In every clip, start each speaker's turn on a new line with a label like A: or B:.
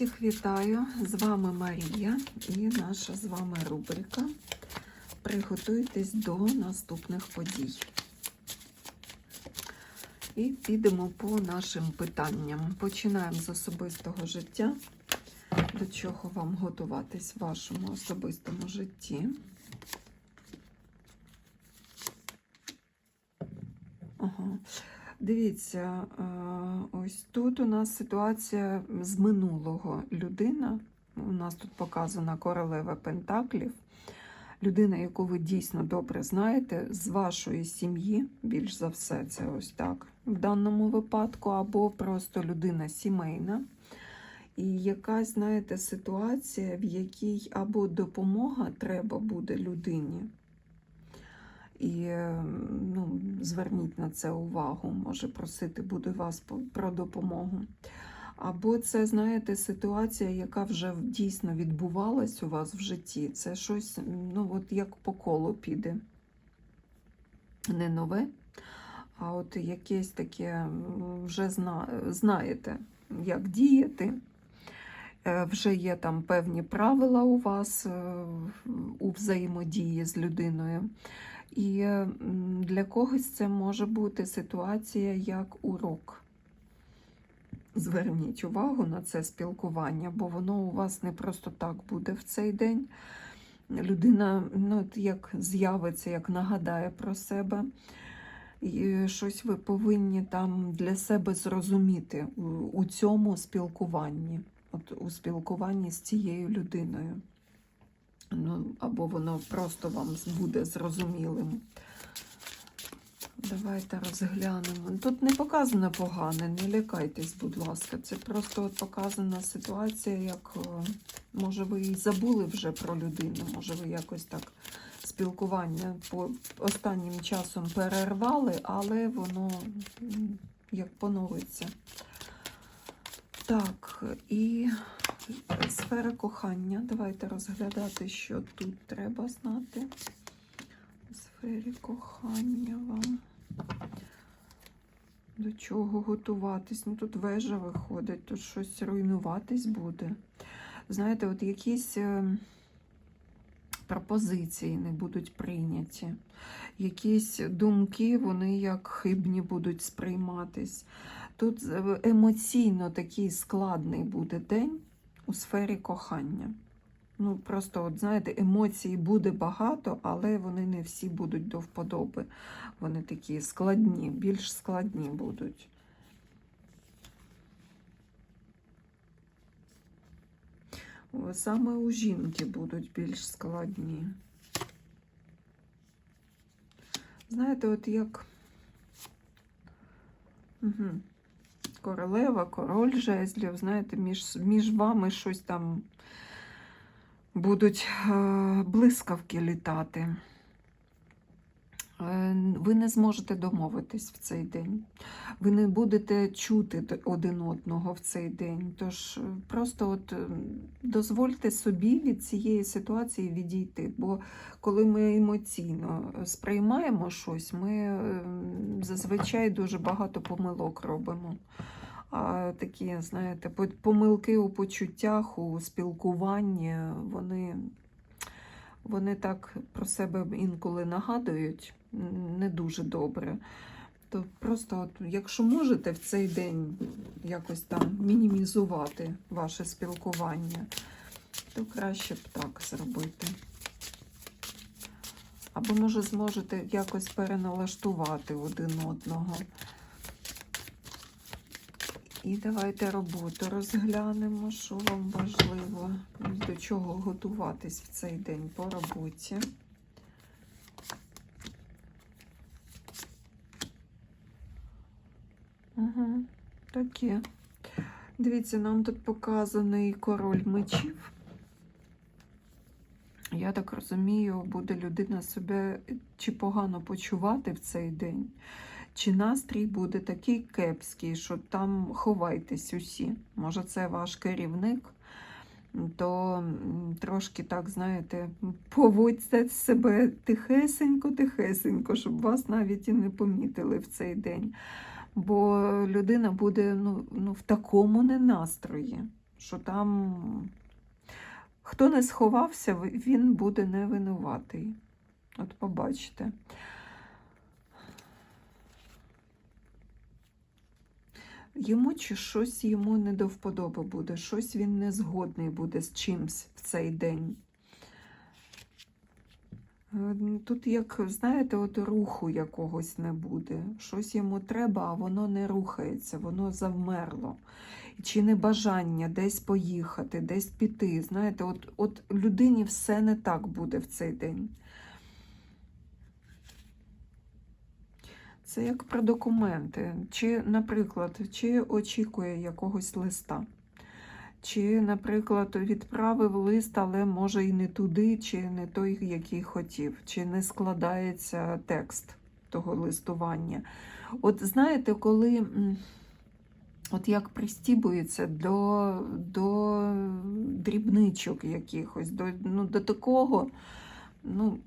A: Всіх вітаю! З вами Марія і наша з вами рубрика. Приготуйтесь до наступних подій. І підемо по нашим питанням. Починаємо з особистого життя. До чого вам готуватись в вашому особистому житті? Ага. Дивіться, е, ось тут у нас ситуація з минулого людина. У нас тут показана королева Пентаклів. Людина, яку ви дійсно добре знаєте, з вашої сім'ї, більш за все, це ось так в даному випадку, або просто людина сімейна. І якась, знаєте, ситуація, в якій або допомога треба буде людині. І ну, зверніть на це увагу, може просити буде вас про допомогу. Або це, знаєте, ситуація, яка вже дійсно відбувалась у вас в житті. Це щось, ну, от як по колу піде. Не нове, а от якесь таке вже зна, знаєте, як діяти. Е, Вже є там певні правила у вас е, у взаємодії з людиною. І для когось це може бути ситуація як урок. Зверніть увагу на це спілкування, бо воно у вас не просто так буде в цей день. Людина ну, як з'явиться, як нагадає про себе. І щось ви повинні там для себе зрозуміти у, цьому спілкуванні, от у спілкуванні з цією людиною. Ну, або воно просто вам буде зрозумілим. Давайте розглянемо. Тут не показано погане, не лякайтесь, будь ласка. Це просто от показана ситуація, як е, може ви і забули вже про людину, може ви якось так спілкування по останнім часом перервали, але воно як поновиться. Так, і сфера кохання. Давайте розглядати, що тут треба знати. У сфері кохання вам. До чого готуватись? Ну тут вежа виходить, тут щось руйнуватись буде. Знаєте, от якісь е, пропозиції не будуть прийняті, якісь думки, вони як хибні будуть сприйматись. Тут емоційно такий складний буде день у сфері кохання. Ну, просто, от знаєте, емоцій буде багато, але вони не всі будуть до вподоби. Вони такі складні, більш складні будуть. Саме у жінки будуть більш складні. Знаєте, от як угу. Королева, король жезлів, знаєте, між, між вами щось там будуть е, блискавки літати. Е, Ви не зможете домовитись в цей день. Ви не будете чути один одного в цей день. Тож е, просто от е, дозвольте собі від цієї ситуації відійти. Бо коли ми емоційно сприймаємо щось, ми зазвичай дуже багато помилок робимо. А такі, знаєте, помилки у почуттях, у спілкуванні, вони, вони так про себе інколи нагадують не дуже добре. То просто, от, якщо можете в цей день якось там мінімізувати ваше спілкування, то краще б так зробити. Або, може, зможете якось переналаштувати один одного. І давайте роботу розглянемо, що вам важливо, до чого готуватись в цей день по роботі. Угу, таке. Дивіться, нам тут показаний король мечів. Я так розумію, буде людина себе чи погано почувати в цей день, чи настрій буде такий кепський, що там ховайтесь усі. Може, це ваш керівник, то трошки так, знаєте, поводьте себе тихесенько-тихесенько, щоб вас навіть і не помітили в цей день. Бо людина буде ну, ну, в такому ненастрої. що там хто не сховався, він буде не винуватий. От побачите. Йому чи щось йому не до вподоби буде, щось він не згодний буде з чимсь в цей день. Е, Тут, як, знаєте, от руху якогось не буде. Щось йому треба, а воно не рухається, воно завмерло. Чи не бажання десь поїхати, десь піти. Знаєте, от, от людині все не так буде в цей день. Це як про документи. Чи, наприклад, чи очікує якогось листа. Чи, наприклад, відправив лист, але може і не туди, чи не той, який хотів, чи не складається текст того листування. От знаєте, коли от як пристібується до, до дрібничок якихось, до, ну, до такого, ну,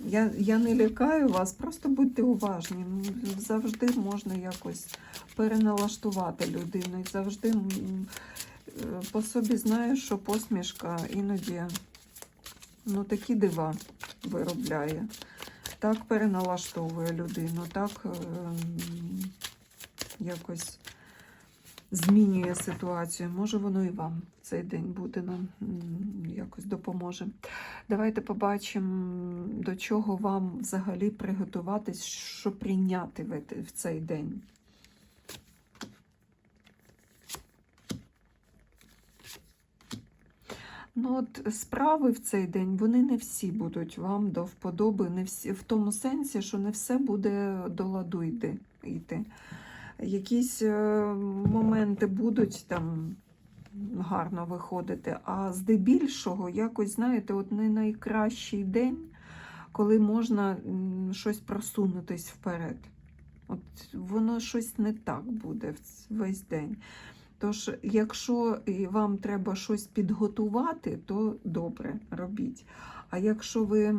A: я, я не лякаю вас, просто будьте уважні. Ну, Завжди можна якось переналаштувати людину. І завжди по собі знаю, що посмішка іноді ну, такі дива виробляє. Так переналаштовує людину, так ем, якось змінює ситуацію. Може, воно і вам цей день буде нам якось допоможе. Давайте побачимо, до чого вам взагалі приготуватись, що прийняти в цей день. Ну, от справи в цей день вони не всі будуть вам до вподоби, не всі в тому сенсі, що не все буде до ладу йти. йти. Якісь е, моменти будуть там гарно виходити, а здебільшого, якось, знаєте, от не найкращий день, коли можна щось просунутись вперед. От воно щось не так буде весь день. Тож, якщо вам треба щось підготувати, то добре робіть. А якщо ви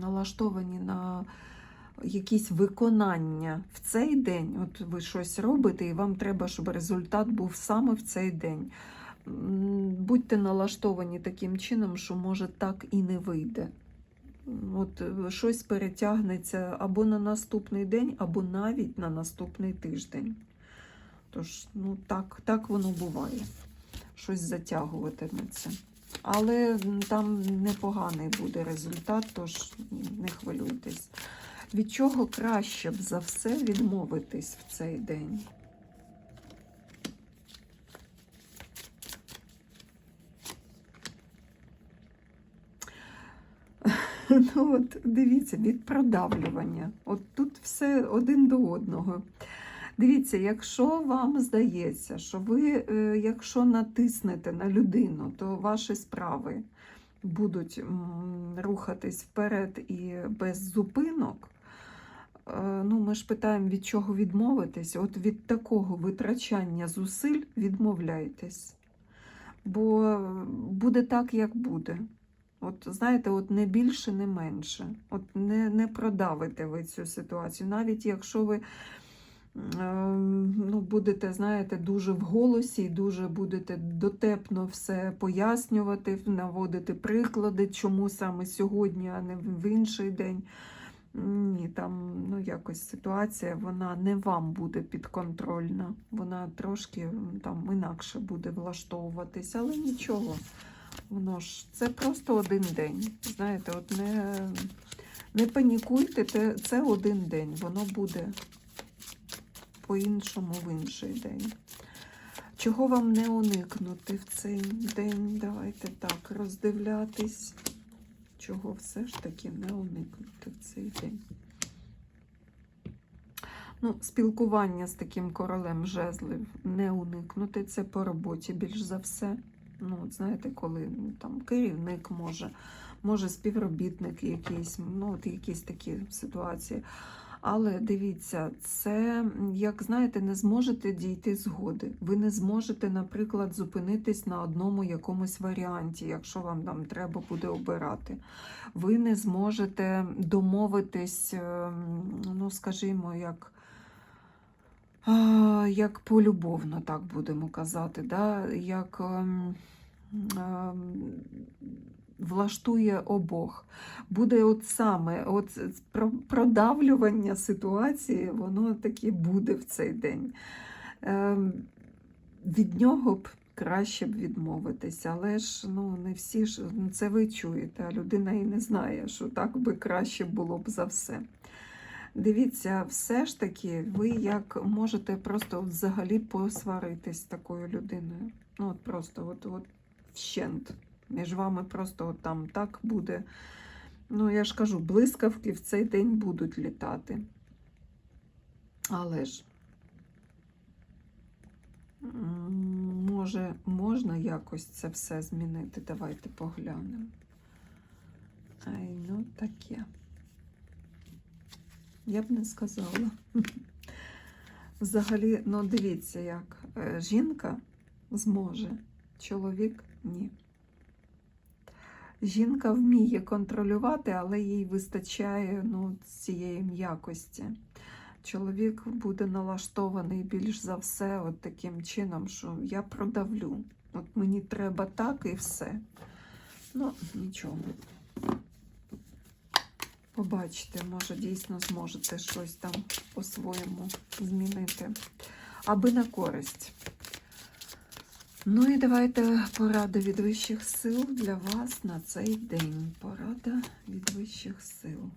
A: налаштовані на якісь виконання в цей день, от ви щось робите, і вам треба, щоб результат був саме в цей день. Будьте налаштовані таким чином, що може так і не вийде. От е, щось перетягнеться або на наступний день, або навіть на наступний тиждень. Тож, ну так, так воно буває. Щось затягуватиметься. Але там непоганий буде результат, тож не хвилюйтесь. Від чого краще б за все відмовитись в цей день? Ну от дивіться, від продавлювання. От тут все один до одного. Дивіться, якщо вам здається, що ви, е, якщо натиснете на людину, то ваші справи будуть рухатись вперед і без зупинок. Е, Ну, ми ж питаємо, від чого відмовитись. От від такого витрачання зусиль відмовляйтесь. Бо буде так, як буде. От знаєте, от не більше, не менше. От не, не продавите ви цю ситуацію. Навіть якщо ви ну, будете, знаєте, дуже в голосі дуже будете дотепно все пояснювати, наводити приклади, чому саме сьогодні, а не в інший день. Ні, там ну, якось ситуація, вона не вам буде підконтрольна, вона трошки там інакше буде влаштовуватись, але нічого. Воно ж це просто один день. Знаєте, от не, не панікуйте, це один день, воно буде по-іншому в інший день. Чого вам не уникнути в цей день? Давайте так роздивлятись. Чого все ж таки не уникнути в цей день? Ну, спілкування з таким королем жезлів не уникнути. Це по роботі більш за все. Ну, от знаєте, коли ну, там керівник може, може співробітник якийсь, ну от якісь такі ситуації. Але дивіться, це, як знаєте, не зможете дійти згоди. Ви не зможете, наприклад, зупинитись на одному якомусь варіанті, якщо вам там треба буде обирати. Ви не зможете домовитись, ем, ну, скажімо, як як полюбовно, так будемо казати, да? як ем, ем, влаштує обох. Буде от саме от продавлювання ситуації, воно таки буде в цей день. Ем, від нього б краще б відмовитися, але ж ну, не всі ж ну, це ви чуєте, а людина і не знає, що так би краще було б за все. Дивіться, все ж таки, ви як можете просто взагалі посваритись з такою людиною. Ну, от просто от, от вщент. Між вами просто там так буде. Ну, я ж кажу, блискавки в цей день будуть літати. Але ж може, можна якось це все змінити. Давайте поглянемо. Ай, ну таке. Я б не сказала. Взагалі, ну дивіться, як е, жінка зможе, чоловік ні. Жінка вміє контролювати, але їй вистачає ну, цієї м'якості. Чоловік буде налаштований більш за все от таким чином, що я продавлю. От мені треба так і все. Ну, нічого. Побачите, може, дійсно зможете щось там по-своєму змінити, аби на користь. Ну і давайте порада від вищих сил для вас на цей день. Порада від вищих сил.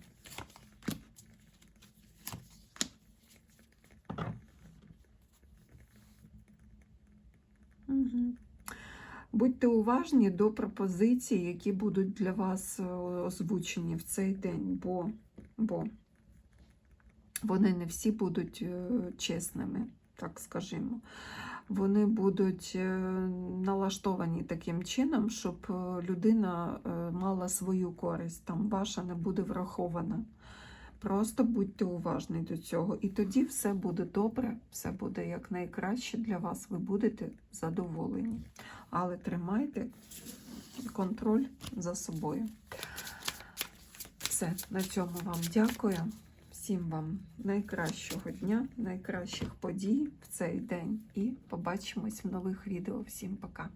A: Угу. Будьте уважні до пропозицій, які будуть для вас е, озвучені в цей день, бо, бо вони не всі будуть е, чесними, так скажімо. Вони будуть е, налаштовані таким чином, щоб е, людина е, мала свою користь, там ваша не буде врахована. Просто будьте уважні до цього, і тоді все буде добре, все буде якнайкраще для вас, ви будете задоволені. Але тримайте контроль за собою. Все, на цьому вам дякую. Всім вам найкращого дня, найкращих подій в цей день. І побачимось в нових відео. Всім пока!